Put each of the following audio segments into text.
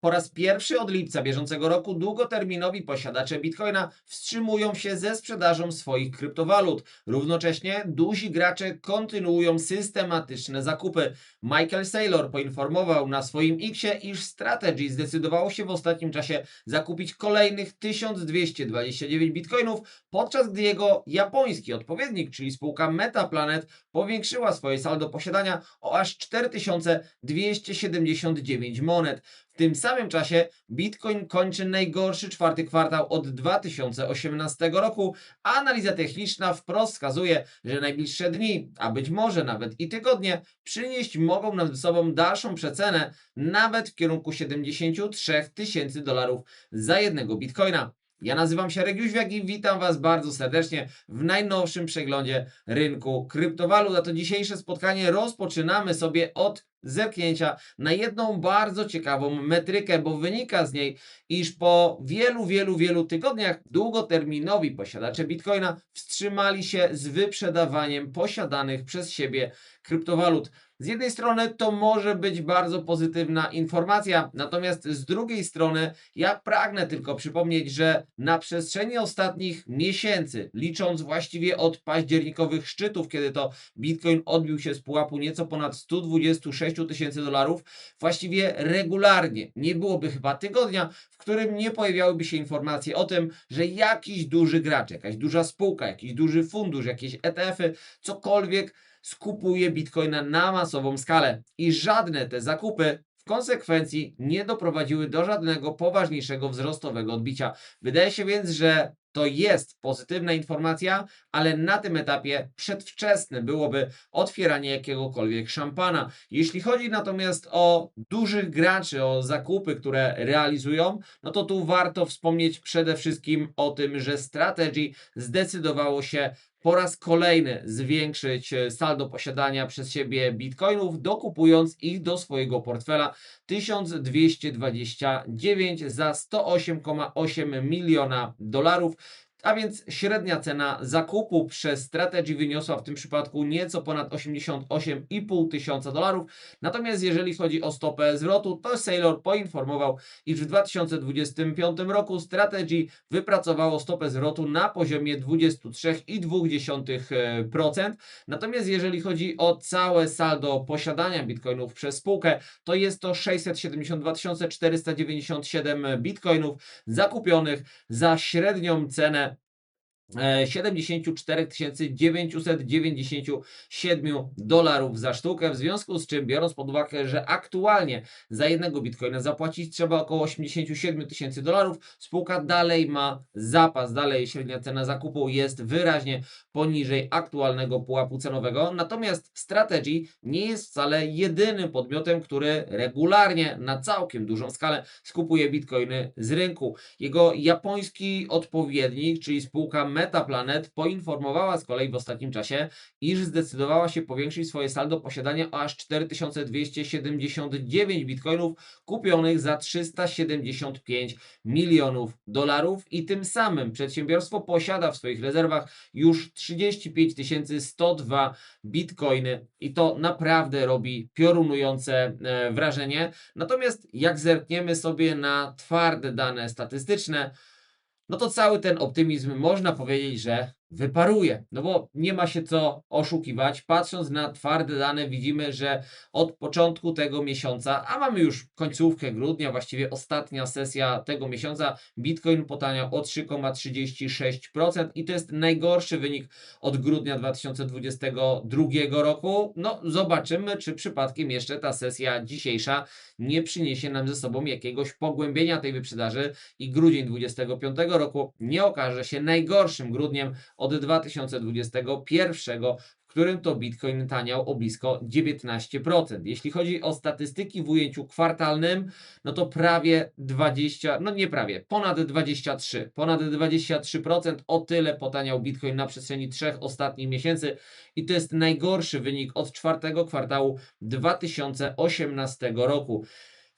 po raz pierwszy od lipca bieżącego roku długoterminowi posiadacze Bitcoina wstrzymują się ze sprzedażą swoich kryptowalut. Równocześnie duzi gracze kontynuują systematyczne zakupy. Michael Saylor poinformował na swoim Xie, iż Strategy zdecydowało się w ostatnim czasie zakupić kolejnych 1229 bitcoinów, podczas gdy jego japoński odpowiednik, czyli spółka Metaplanet, powiększyła swoje saldo posiadania o aż 4279 monet. Tym samym czasie Bitcoin kończy najgorszy czwarty kwartał od 2018 roku, analiza techniczna wprost wskazuje, że najbliższe dni, a być może nawet i tygodnie, przynieść mogą nad sobą dalszą przecenę, nawet w kierunku 73 tysięcy dolarów za jednego bitcoina. Ja nazywam się Regiuświak i witam Was bardzo serdecznie w najnowszym przeglądzie rynku kryptowalut. A to dzisiejsze spotkanie rozpoczynamy sobie od zerknięcia na jedną bardzo ciekawą metrykę, bo wynika z niej, iż po wielu, wielu, wielu tygodniach długoterminowi posiadacze Bitcoina wstrzymali się z wyprzedawaniem posiadanych przez siebie kryptowalut. Z jednej strony to może być bardzo pozytywna informacja, natomiast z drugiej strony ja pragnę tylko przypomnieć, że na przestrzeni ostatnich miesięcy, licząc właściwie od październikowych szczytów, kiedy to Bitcoin odbił się z pułapu nieco ponad 126 tysięcy dolarów, właściwie regularnie. Nie byłoby chyba tygodnia, w którym nie pojawiałyby się informacje o tym, że jakiś duży gracz, jakaś duża spółka, jakiś duży fundusz, jakieś ETF-y, cokolwiek skupuje bitcoina na masową skalę. I żadne te zakupy konsekwencji nie doprowadziły do żadnego poważniejszego wzrostowego odbicia. Wydaje się więc, że to jest pozytywna informacja, ale na tym etapie przedwczesne byłoby otwieranie jakiegokolwiek szampana. Jeśli chodzi natomiast o dużych graczy, o zakupy, które realizują, no to tu warto wspomnieć przede wszystkim o tym, że Strategy zdecydowało się po raz kolejny zwiększyć e, saldo posiadania przez siebie bitcoinów, dokupując ich do swojego portfela 1229 za 108,8 miliona dolarów. A więc średnia cena zakupu przez Strategy wyniosła w tym przypadku nieco ponad 88,5 tysiąca dolarów. Natomiast jeżeli chodzi o stopę zwrotu, to Sailor poinformował, iż w 2025 roku Strategy wypracowało stopę zwrotu na poziomie 23,2%. Natomiast jeżeli chodzi o całe saldo posiadania bitcoinów przez spółkę, to jest to 672 497 bitcoinów zakupionych za średnią cenę 74 997 dolarów za sztukę, w związku z czym biorąc pod uwagę, że aktualnie za jednego bitcoina zapłacić trzeba około 87 tysięcy dolarów, spółka dalej ma zapas, dalej średnia cena zakupu jest wyraźnie poniżej aktualnego pułapu cenowego, natomiast Strategy nie jest wcale jedynym podmiotem, który regularnie na całkiem dużą skalę skupuje bitcoiny z rynku. Jego japoński odpowiednik, czyli spółka Metaplanet poinformowała z kolei w ostatnim czasie, iż zdecydowała się powiększyć swoje saldo posiadania o aż 4279 bitcoinów kupionych za 375 milionów dolarów i tym samym przedsiębiorstwo posiada w swoich rezerwach już 35 102 bitcoiny i to naprawdę robi piorunujące e, wrażenie. Natomiast jak zerkniemy sobie na twarde dane statystyczne, no to cały ten optymizm można powiedzieć, że wyparuje. No bo nie ma się co oszukiwać. Patrząc na twarde dane, widzimy, że od początku tego miesiąca, a mamy już końcówkę grudnia, właściwie ostatnia sesja tego miesiąca, Bitcoin potaniał o 3,36% i to jest najgorszy wynik od grudnia 2022 roku. No, zobaczymy, czy przypadkiem jeszcze ta sesja dzisiejsza nie przyniesie nam ze sobą jakiegoś pogłębienia tej wyprzedaży i grudzień 2025 roku nie okaże się najgorszym grudniem od 2021, w którym to Bitcoin taniał o blisko 19%. Jeśli chodzi o statystyki w ujęciu kwartalnym, no to prawie 20, no nie prawie, ponad 23, ponad 23%, o tyle potaniał Bitcoin na przestrzeni trzech ostatnich miesięcy i to jest najgorszy wynik od czwartego kwartału 2018 roku.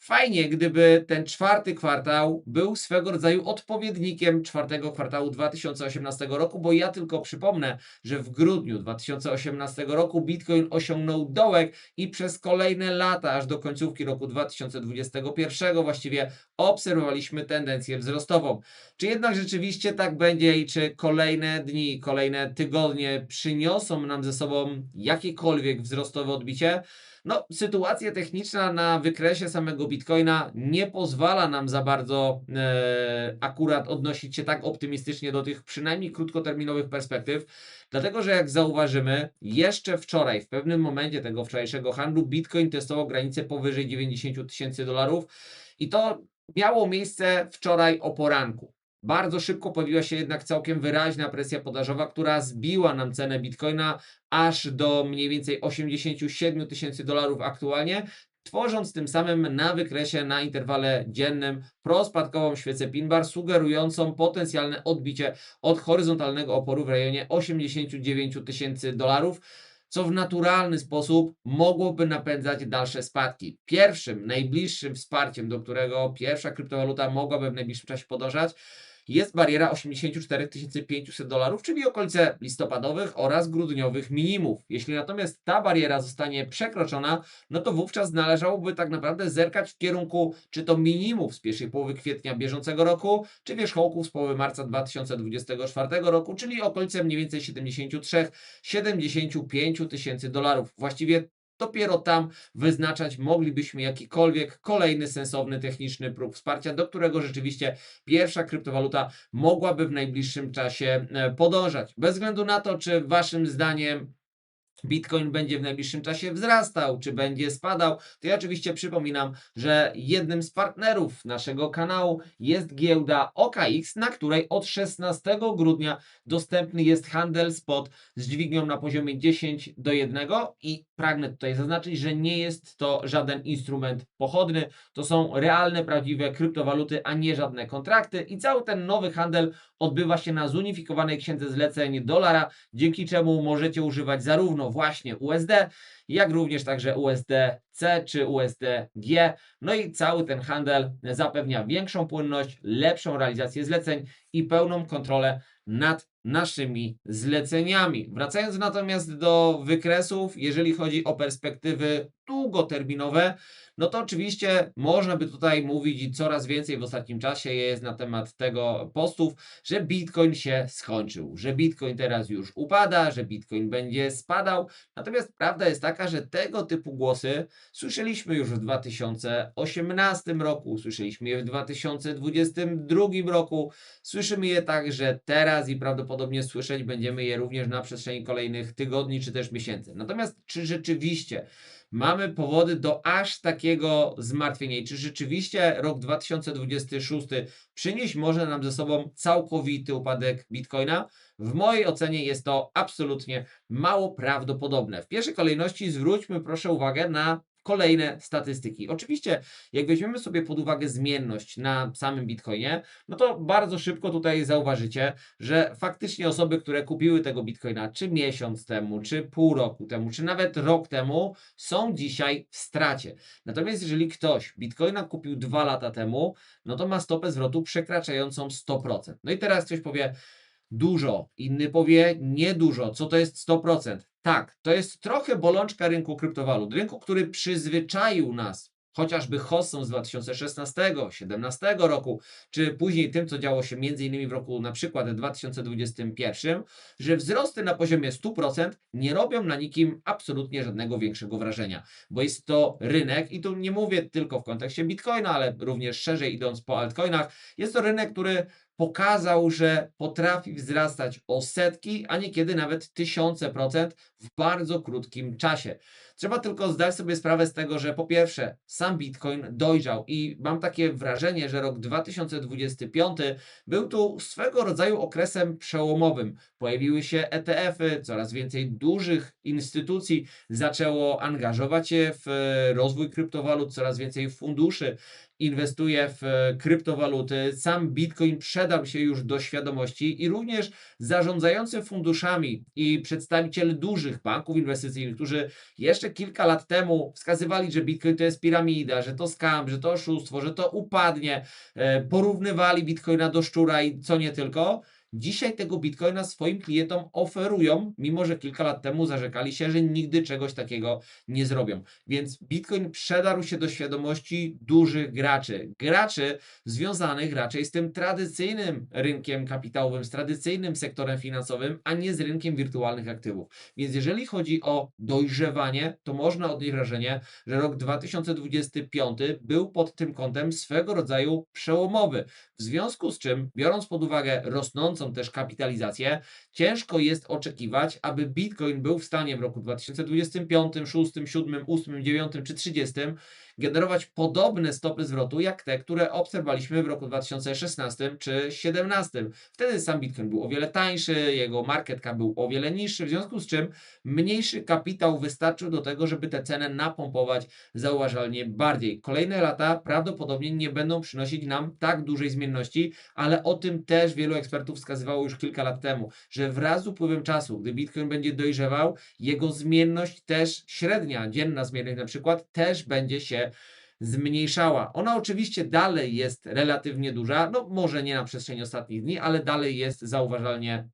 Fajnie, gdyby ten czwarty kwartał był swego rodzaju odpowiednikiem czwartego kwartału 2018 roku, bo ja tylko przypomnę, że w grudniu 2018 roku Bitcoin osiągnął dołek i przez kolejne lata, aż do końcówki roku 2021 właściwie obserwowaliśmy tendencję wzrostową. Czy jednak rzeczywiście tak będzie i czy kolejne dni, kolejne tygodnie przyniosą nam ze sobą jakiekolwiek wzrostowe odbicie? No, sytuacja techniczna na wykresie samego Bitcoina nie pozwala nam za bardzo e, akurat odnosić się tak optymistycznie do tych przynajmniej krótkoterminowych perspektyw, dlatego że jak zauważymy, jeszcze wczoraj, w pewnym momencie tego wczorajszego handlu, Bitcoin testował granicę powyżej 90 000 tysięcy dolarów i to miało miejsce wczoraj o poranku. Bardzo szybko pojawiła się jednak całkiem wyraźna presja podażowa, która zbiła nam cenę Bitcoina aż do mniej więcej 87 tysięcy dolarów aktualnie, tworząc tym samym na wykresie na interwale dziennym prospadkową świecę pin bar sugerującą potencjalne odbicie od horyzontalnego oporu w rejonie 89 tysięcy dolarów co w naturalny sposób mogłoby napędzać dalsze spadki. Pierwszym, najbliższym wsparciem, do którego pierwsza kryptowaluta mogłaby w najbliższym czasie podążać, jest bariera 84 500 dolarów, czyli okolice listopadowych oraz grudniowych minimów. Jeśli natomiast ta bariera zostanie przekroczona, no to wówczas należałoby tak naprawdę zerkać w kierunku czy to minimów z pierwszej połowy kwietnia bieżącego roku, czy wierzchołków z połowy marca 2024 roku, czyli okolice mniej więcej 73-75 tysięcy dolarów. Właściwie dopiero tam wyznaczać moglibyśmy jakikolwiek kolejny sensowny techniczny próg wsparcia, do którego rzeczywiście pierwsza kryptowaluta mogłaby w najbliższym czasie e, podążać. Bez względu na to, czy waszym zdaniem Bitcoin będzie w najbliższym czasie wzrastał, czy będzie spadał, to ja oczywiście przypominam, że jednym z partnerów naszego kanału jest giełda OKX, na której od 16 grudnia dostępny jest handel spot z dźwignią na poziomie 10 do 1 i pragnę tutaj zaznaczyć, że nie jest to żaden instrument pochodny, to są realne, prawdziwe kryptowaluty, a nie żadne kontrakty. I cały ten nowy handel odbywa się na zunifikowanej księdze zleceń dolara, dzięki czemu możecie używać zarówno właśnie USD, jak również także USDC czy USDG. No i cały ten handel zapewnia większą płynność, lepszą realizację zleceń i pełną kontrolę nad naszymi zleceniami. Wracając natomiast do wykresów, jeżeli chodzi o perspektywy długoterminowe, no to oczywiście można by tutaj mówić i coraz więcej w ostatnim czasie jest na temat tego postów, że Bitcoin się skończył, że Bitcoin teraz już upada, że Bitcoin będzie spadał. Natomiast prawda jest taka, że tego typu głosy słyszeliśmy już w 2018 roku, słyszeliśmy je w 2022 roku, słyszymy je także teraz i prawdopodobnie słyszeć będziemy je również na przestrzeni kolejnych tygodni czy też miesięcy. Natomiast czy rzeczywiście mamy powody do aż takiego zmartwienia. I czy rzeczywiście rok 2026 przynieść może nam ze sobą całkowity upadek Bitcoina? W mojej ocenie jest to absolutnie mało prawdopodobne. W pierwszej kolejności zwróćmy proszę uwagę na kolejne statystyki. Oczywiście, jak weźmiemy sobie pod uwagę zmienność na samym Bitcoinie, no to bardzo szybko tutaj zauważycie, że faktycznie osoby, które kupiły tego Bitcoina czy miesiąc temu, czy pół roku temu, czy nawet rok temu, są dzisiaj w stracie. Natomiast jeżeli ktoś Bitcoina kupił dwa lata temu, no to ma stopę zwrotu przekraczającą 100%. No i teraz ktoś powie, dużo, inny powie niedużo. Co to jest 100%? Tak, to jest trochę bolączka rynku kryptowalut. Rynku, który przyzwyczaił nas chociażby hossą z 2016-2017 roku, czy później tym, co działo się innymi w roku na przykład 2021, że wzrosty na poziomie 100% nie robią na nikim absolutnie żadnego większego wrażenia, bo jest to rynek i tu nie mówię tylko w kontekście Bitcoina, ale również szerzej idąc po altcoinach, jest to rynek, który pokazał, że potrafi wzrastać o setki, a niekiedy nawet tysiące procent w bardzo krótkim czasie. Trzeba tylko zdać sobie sprawę z tego, że po pierwsze, sam Bitcoin dojrzał i mam takie wrażenie, że rok 2025 był tu swego rodzaju okresem przełomowym. Pojawiły się ETF-y, coraz więcej dużych instytucji zaczęło angażować się w rozwój kryptowalut, coraz więcej funduszy inwestuje w kryptowaluty. Sam Bitcoin przed przedarł się już do świadomości i również zarządzający funduszami i przedstawiciele dużych banków inwestycyjnych, którzy jeszcze kilka lat temu wskazywali, że Bitcoin to jest piramida, że to scam, że to oszustwo, że to upadnie, e, porównywali Bitcoina do szczura i co nie tylko. Dzisiaj tego Bitcoina swoim klientom oferują, mimo że kilka lat temu zarzekali się, że nigdy czegoś takiego nie zrobią. Więc Bitcoin przedarł się do świadomości dużych graczy. Graczy związanych raczej z tym tradycyjnym rynkiem kapitałowym, z tradycyjnym sektorem finansowym, a nie z rynkiem wirtualnych aktywów. Więc jeżeli chodzi o dojrzewanie, to można odnieść wrażenie, że rok 2025 był pod tym kątem swego rodzaju przełomowy. W związku z czym, biorąc pod uwagę rosnącą też kapitalizację, ciężko jest oczekiwać, aby Bitcoin był w stanie w roku 2025, 6, 7, 8, 9 czy 30 generować podobne stopy zwrotu jak te, które obserwowaliśmy w roku 2016 czy 2017. Wtedy sam Bitcoin był o wiele tańszy, jego market cap był o wiele niższy, w związku z czym mniejszy kapitał wystarczył do tego, żeby tę cenę napompować zauważalnie bardziej. Kolejne lata prawdopodobnie nie będą przynosić nam tak dużej zmienności, ale o tym też wielu ekspertów wskazywało już kilka lat temu, że wraz z upływem czasu, gdy Bitcoin będzie dojrzewał, jego zmienność też średnia, dzienna zmienność na przykład, też będzie się zmniejszała. Ona oczywiście dalej jest relatywnie duża, no może nie na przestrzeni ostatnich dni, ale dalej jest zauważalnie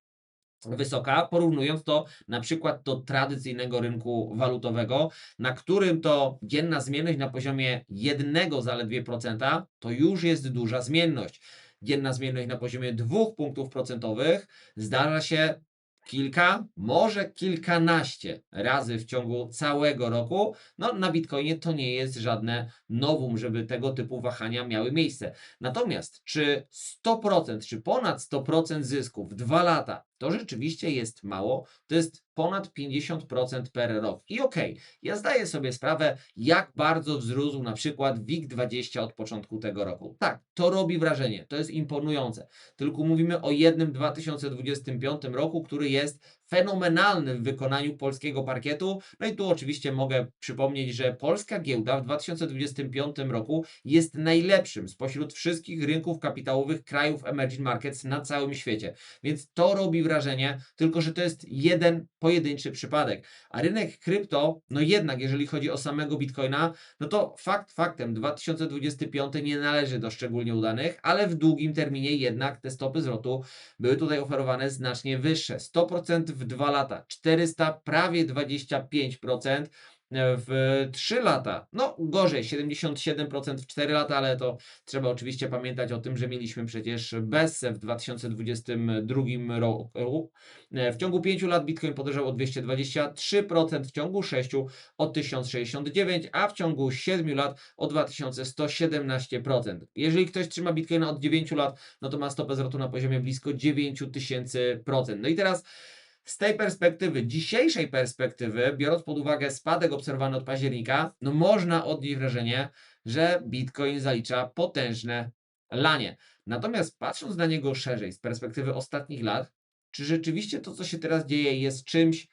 wysoka, porównując to na przykład do tradycyjnego rynku walutowego, na którym to dzienna zmienność na poziomie 1 zaledwie procenta to już jest duża zmienność. Dzienna zmienność na poziomie 2 punktów procentowych zdarza się kilka, może kilkanaście razy w ciągu całego roku. No, na Bitcoinie to nie jest żadne nowum, żeby tego typu wahania miały miejsce. Natomiast czy 100%, czy ponad 100% zysków w dwa lata to rzeczywiście jest mało, to jest ponad 50% per rok. I okej, okay, ja zdaję sobie sprawę, jak bardzo wzrósł na przykład WIG20 od początku tego roku. Tak, to robi wrażenie, to jest imponujące. Tylko mówimy o jednym 2025 roku, który jest fenomenalny w wykonaniu polskiego parkietu. No i tu oczywiście mogę przypomnieć, że polska giełda w 2025 roku jest najlepszym spośród wszystkich rynków kapitałowych krajów emerging markets na całym świecie. Więc to robi wrażenie, tylko że to jest jeden pojedynczy przypadek. A rynek krypto, no jednak jeżeli chodzi o samego Bitcoina, no to fakt faktem 2025 nie należy do szczególnie udanych, ale w długim terminie jednak te stopy zwrotu były tutaj oferowane znacznie wyższe. 100% w 2 lata, 400 prawie 25% w 3 lata. No gorzej, 77% w 4 lata, ale to trzeba oczywiście pamiętać o tym, że mieliśmy przecież BESE w 2022 roku. W ciągu 5 lat Bitcoin podrożał o 223%, w ciągu 6 o 1069, a w ciągu 7 lat o 2117%. Jeżeli ktoś trzyma Bitcoina od 9 lat, no to ma stopę zwrotu na poziomie blisko 9000%. No i teraz z tej perspektywy, dzisiejszej perspektywy, biorąc pod uwagę spadek obserwowany od października, no można odnieść wrażenie, że Bitcoin zalicza potężne lanie. Natomiast patrząc na niego szerzej, z perspektywy ostatnich lat, czy rzeczywiście to, co się teraz dzieje, jest czymś,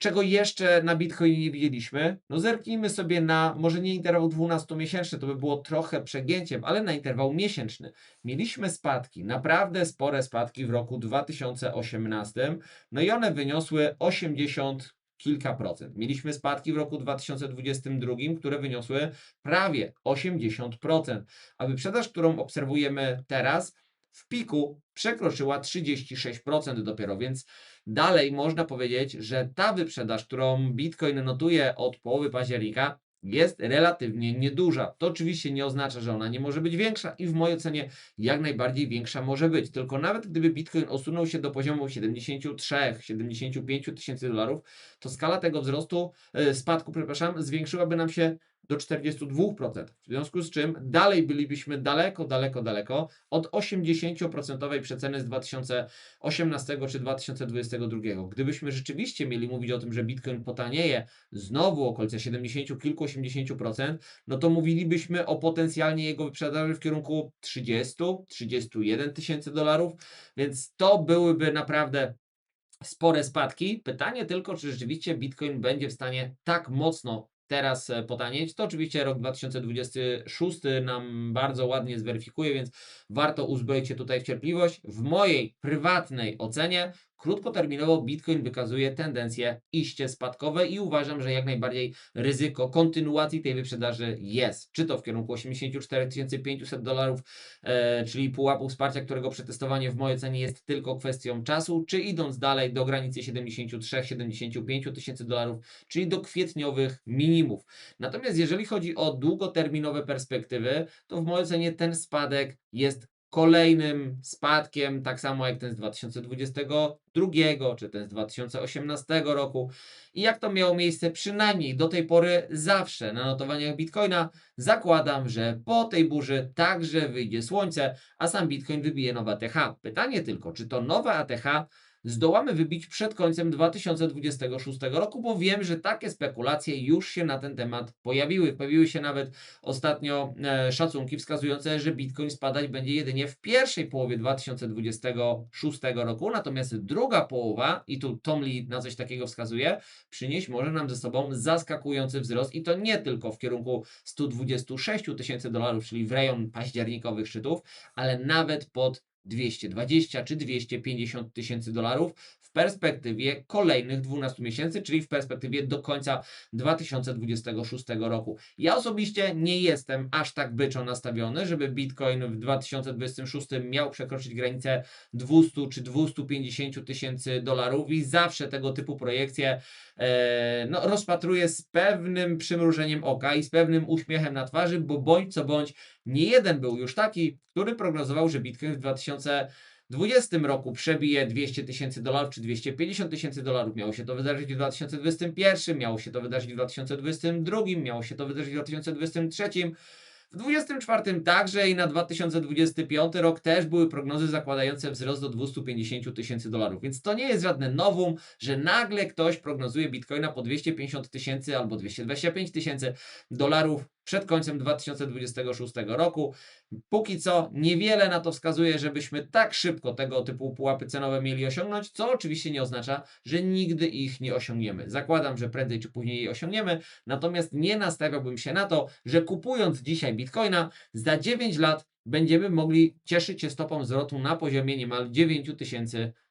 czego jeszcze na Bitcoinie nie widzieliśmy? No zerknijmy sobie na, może nie interwał 12-miesięczny, to by było trochę przegięciem, ale na interwał miesięczny. Mieliśmy spadki, naprawdę spore spadki w roku 2018, no i one wyniosły 80 kilka procent. Mieliśmy spadki w roku 2022, które wyniosły prawie 80%, a wyprzedaż, którą obserwujemy teraz, w piku przekroczyła 36% dopiero, więc dalej można powiedzieć, że ta wyprzedaż, którą Bitcoin notuje od połowy października, jest relatywnie nieduża. To oczywiście nie oznacza, że ona nie może być większa i w mojej ocenie jak najbardziej większa może być. Tylko nawet gdyby Bitcoin osunął się do poziomu 73-75 tysięcy dolarów, to skala tego wzrostu, e, spadku, przepraszam, zwiększyłaby nam się do 42%. W związku z czym dalej bylibyśmy daleko, daleko, daleko od 80% przeceny z 2018 czy 2022. Gdybyśmy rzeczywiście mieli mówić o tym, że Bitcoin potanieje znowu okolice 70 kilku 80%, no to mówilibyśmy o potencjalnie jego wyprzedaży w kierunku 30-31 tysięcy dolarów, więc to byłyby naprawdę spore spadki. Pytanie tylko, czy rzeczywiście Bitcoin będzie w stanie tak mocno teraz e, potanieć, to oczywiście rok 2026 nam bardzo ładnie zweryfikuje, więc warto uzbroić się tutaj w cierpliwość. W mojej prywatnej ocenie krótkoterminowo Bitcoin wykazuje tendencje iście spadkowe i uważam, że jak najbardziej ryzyko kontynuacji tej wyprzedaży jest. Czy to w kierunku 84 500 dolarów, e, czyli pułapu wsparcia, którego przetestowanie w mojej ocenie jest tylko kwestią czasu, czy idąc dalej do granicy 73-75 tysięcy dolarów, czyli do kwietniowych minimów. Natomiast jeżeli chodzi o długoterminowe perspektywy, to w mojej ocenie ten spadek jest kolejnym spadkiem, tak samo jak ten z 2022 czy ten z 2018 roku. I jak to miało miejsce przynajmniej do tej pory zawsze na notowaniach Bitcoina, zakładam, że po tej burzy także wyjdzie słońce, a sam Bitcoin wybije nowe ATH. Pytanie tylko, czy to nowe ATH zdołamy wybić przed końcem 2026 roku, bo wiem, że takie spekulacje już się na ten temat pojawiły. Pojawiły się nawet ostatnio e, szacunki wskazujące, że Bitcoin spadać będzie jedynie w pierwszej połowie 2026 roku, natomiast druga połowa, i tu Tom Lee na coś takiego wskazuje, przynieść może nam ze sobą zaskakujący wzrost i to nie tylko w kierunku 126 tysięcy dolarów, czyli w rejon październikowych szczytów, ale nawet pod 220 czy 250 tysięcy dolarów w perspektywie kolejnych 12 miesięcy, czyli w perspektywie do końca 2026 roku. Ja osobiście nie jestem aż tak byczo nastawiony, żeby Bitcoin w 2026 miał przekroczyć granicę 200 czy 250 tysięcy dolarów i zawsze tego typu projekcje no, rozpatruję z pewnym przymrużeniem oka i z pewnym uśmiechem na twarzy, bo bądź co bądź nie jeden był już taki, który prognozował, że Bitcoin w 2020 roku przebije 200 tysięcy dolarów czy 250 tysięcy dolarów. Miało się to wydarzyć w 2021, miało się to wydarzyć w 2022, miało się to wydarzyć w 2023. W 2024 także i na 2025 rok też były prognozy zakładające wzrost do 250 tysięcy dolarów. Więc to nie jest żadne nowum, że nagle ktoś prognozuje bitcoina po 250 tysięcy albo 225 tysięcy dolarów przed końcem 2026 roku. Póki co niewiele na to wskazuje, żebyśmy tak szybko tego typu pułapy cenowe mieli osiągnąć, co oczywiście nie oznacza, że nigdy ich nie osiągniemy. Zakładam, że prędzej czy później je osiągniemy, natomiast nie nastawiałbym się na to, że kupując dzisiaj bitcoina za 9 lat będziemy mogli cieszyć się stopą zwrotu na poziomie niemal 9000 procent.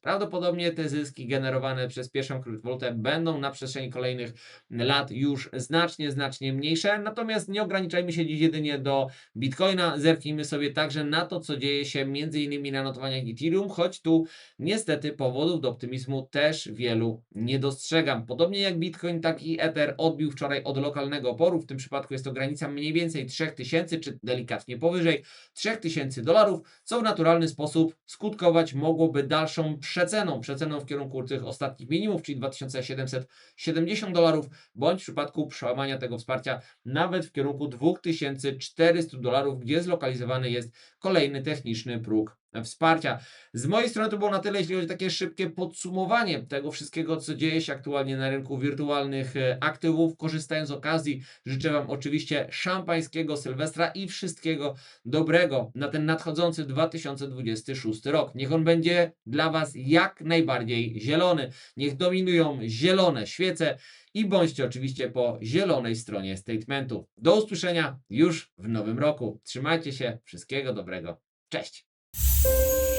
Prawdopodobnie te zyski generowane przez pierwszą kryptowalutę będą na przestrzeni kolejnych lat już znacznie, znacznie mniejsze. Natomiast nie ograniczajmy się dziś jedynie do Bitcoina. Zerknijmy sobie także na to, co dzieje się innymi na notowaniach Ethereum, choć tu niestety powodów do optymizmu też wielu nie dostrzegam. Podobnie jak Bitcoin, tak i Ether odbił wczoraj od lokalnego oporu. W tym przypadku jest to granica mniej więcej 3000, czy delikatnie powyżej 3000 dolarów, co w naturalny sposób skutkować mogłoby dalszą przeceną, przeceną w kierunku tych ostatnich minimów, czyli 2770 dolarów, bądź w przypadku przełamania tego wsparcia nawet w kierunku 2400 dolarów, gdzie zlokalizowany jest kolejny techniczny próg wsparcia. Z mojej strony to było na tyle, jeśli chodzi o takie szybkie podsumowanie tego wszystkiego, co dzieje się aktualnie na rynku wirtualnych e, aktywów. Korzystając z okazji, życzę Wam oczywiście szampańskiego Sylwestra i wszystkiego dobrego na ten nadchodzący 2026 rok. Niech on będzie dla Was jak najbardziej zielony. Niech dominują zielone świece i bądźcie oczywiście po zielonej stronie statementu. Do usłyszenia już w nowym roku. Trzymajcie się, wszystkiego dobrego. Cześć! Música